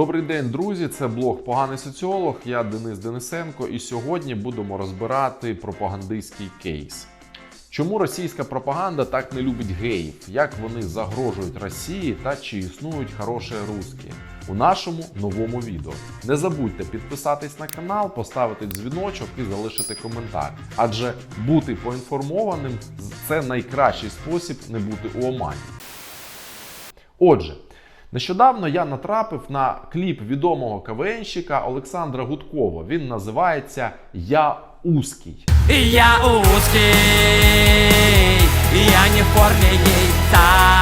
Добрий день, друзі! Це блог Поганий соціолог. Я Денис Денисенко, і сьогодні будемо розбирати пропагандистський кейс. Чому російська пропаганда так не любить геїв? Як вони загрожують Росії та чи існують хороші русські? У нашому новому відео. Не забудьте підписатись на канал, поставити дзвіночок і залишити коментар. Адже бути поінформованим це найкращий спосіб не бути у омані. Отже, нещодавно я натрапив на кліп відомого КВНщика Олександра Гудкова. Він називається Я Узкий. Я узкий, я не в форме яйца.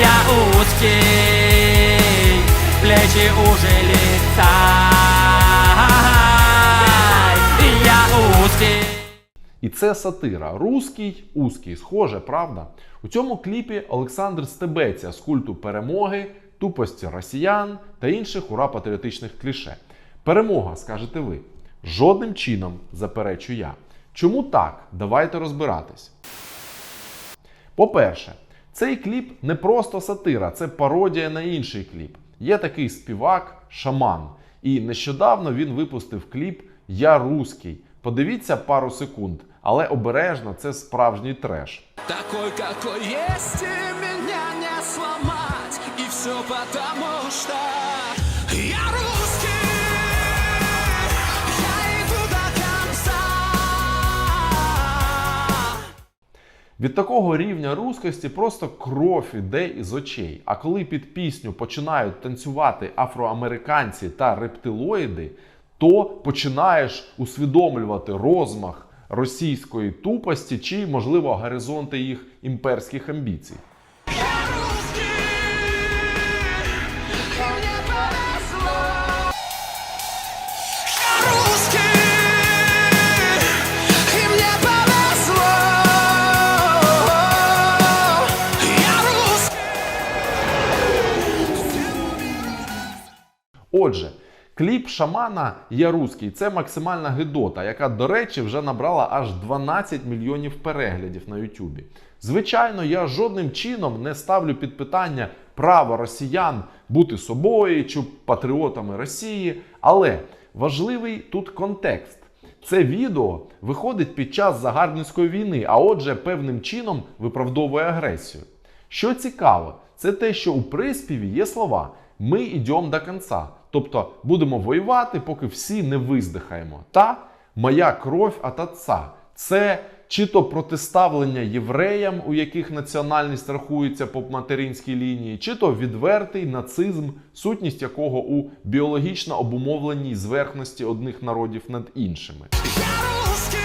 Я узкий, плечи уже лица. І це сатира. Руський, узкий. Схоже, правда? У цьому кліпі Олександр стебеться з культу перемоги, тупості росіян та інших ура патріотичних кліше. Перемога, скажете ви. Жодним чином заперечу я. Чому так? Давайте розбиратись. По-перше, цей кліп не просто сатира, це пародія на інший кліп. Є такий співак Шаман. І нещодавно він випустив кліп Я Руський. Подивіться пару секунд, але обережно це справжній треш. Такой, какой есть, и меня не сломать И все потому, что я русский Я иду до конца Від такого рівня рускості просто кров іде із очей. А коли під пісню починають танцювати афроамериканці та рептилоїди, то починаєш усвідомлювати розмах російської тупості чи, можливо, горизонти їх імперських амбіцій. Отже, кліп шамана Я Руський це максимальна гидота, яка, до речі, вже набрала аж 12 мільйонів переглядів на Ютубі. Звичайно, я жодним чином не ставлю під питання право росіян бути собою чи патріотами Росії, але важливий тут контекст. Це відео виходить під час загарбницької війни, а отже, певним чином виправдовує агресію. Що цікаво, це те, що у приспіві є слова Ми йдемо до кінця. Тобто будемо воювати, поки всі не виздихаємо. Та моя кров от отца. Це чи то протиставлення євреям, у яких національність рахується по материнській лінії, чи то відвертий нацизм, сутність якого у біологічно обумовленій зверхності одних народів над іншими. Я русский,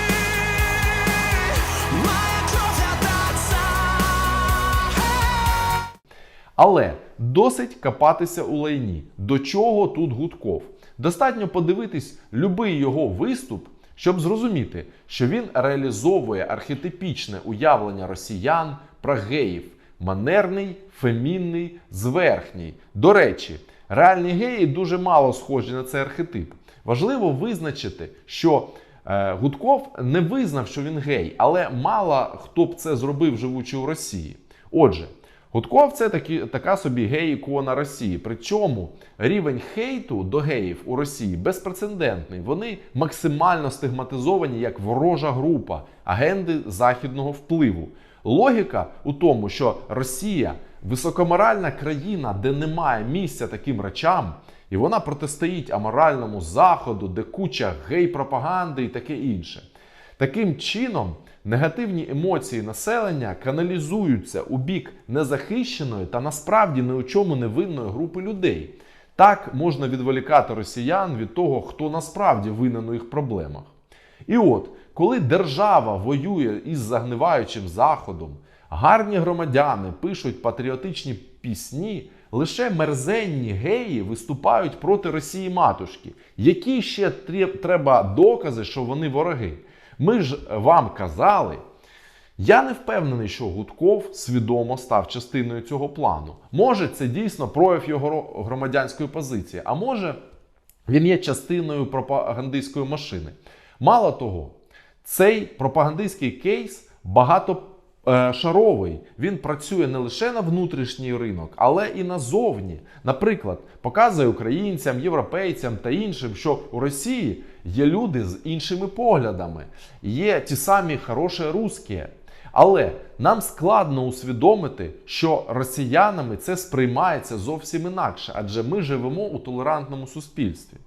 Але досить копатися у лайні. До чого тут Гудков? Достатньо подивитись любий його виступ, щоб зрозуміти, що він реалізовує архетипічне уявлення росіян про геїв. Манерний, фемінний, зверхній. До речі, реальні геї дуже мало схожі на цей архетип. Важливо визначити, що е, Гудков не визнав, що він гей, але мало хто б це зробив, живучи у Росії. Отже, Гудков це такі, така собі гей-ікона Росії. Причому рівень хейту до геїв у Росії безпрецедентний. Вони максимально стигматизовані як ворожа група, агенди західного впливу. Логіка у тому, що Росія високоморальна країна, де немає місця таким речам, і вона протистоїть аморальному заходу, де куча гей-пропаганди і таке інше. Таким чином, негативні емоції населення каналізуються у бік незахищеної та насправді ні у чому не винної групи людей. Так можна відволікати росіян від того, хто насправді винен у їх проблемах. І от, коли держава воює із загниваючим заходом, гарні громадяни пишуть патріотичні пісні, лише мерзенні геї виступають проти Росії матушки. Які ще треба докази, що вони вороги? Ми ж вам казали. Я не впевнений, що Гудков свідомо став частиною цього плану. Може, це дійсно прояв його громадянської позиції, а може, він є частиною пропагандистської машини. Мало того, цей пропагандистський кейс багато шаровий. Він працює не лише на внутрішній ринок, але і назовні. Наприклад, показує українцям, європейцям та іншим, що у Росії є люди з іншими поглядами, є ті самі хороші русські. Але нам складно усвідомити, що росіянами це сприймається зовсім інакше, адже ми живемо у толерантному суспільстві.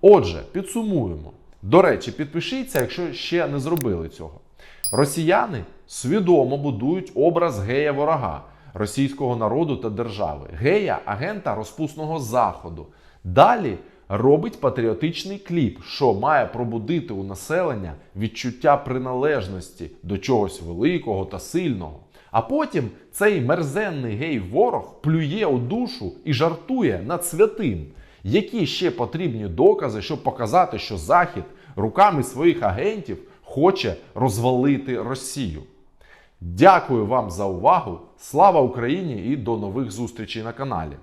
Отже, підсумуємо. До речі, підпишіться, якщо ще не зробили цього. Росіяни свідомо будують образ гея ворога російського народу та держави, гея агента розпусного заходу. Далі робить патріотичний кліп, що має пробудити у населення відчуття приналежності до чогось великого та сильного. А потім цей мерзенний гей-ворог плює у душу і жартує над святим. Які ще потрібні докази, щоб показати, що Захід руками своїх агентів хоче розвалити Росію? Дякую вам за увагу. Слава Україні і до нових зустрічей на каналі.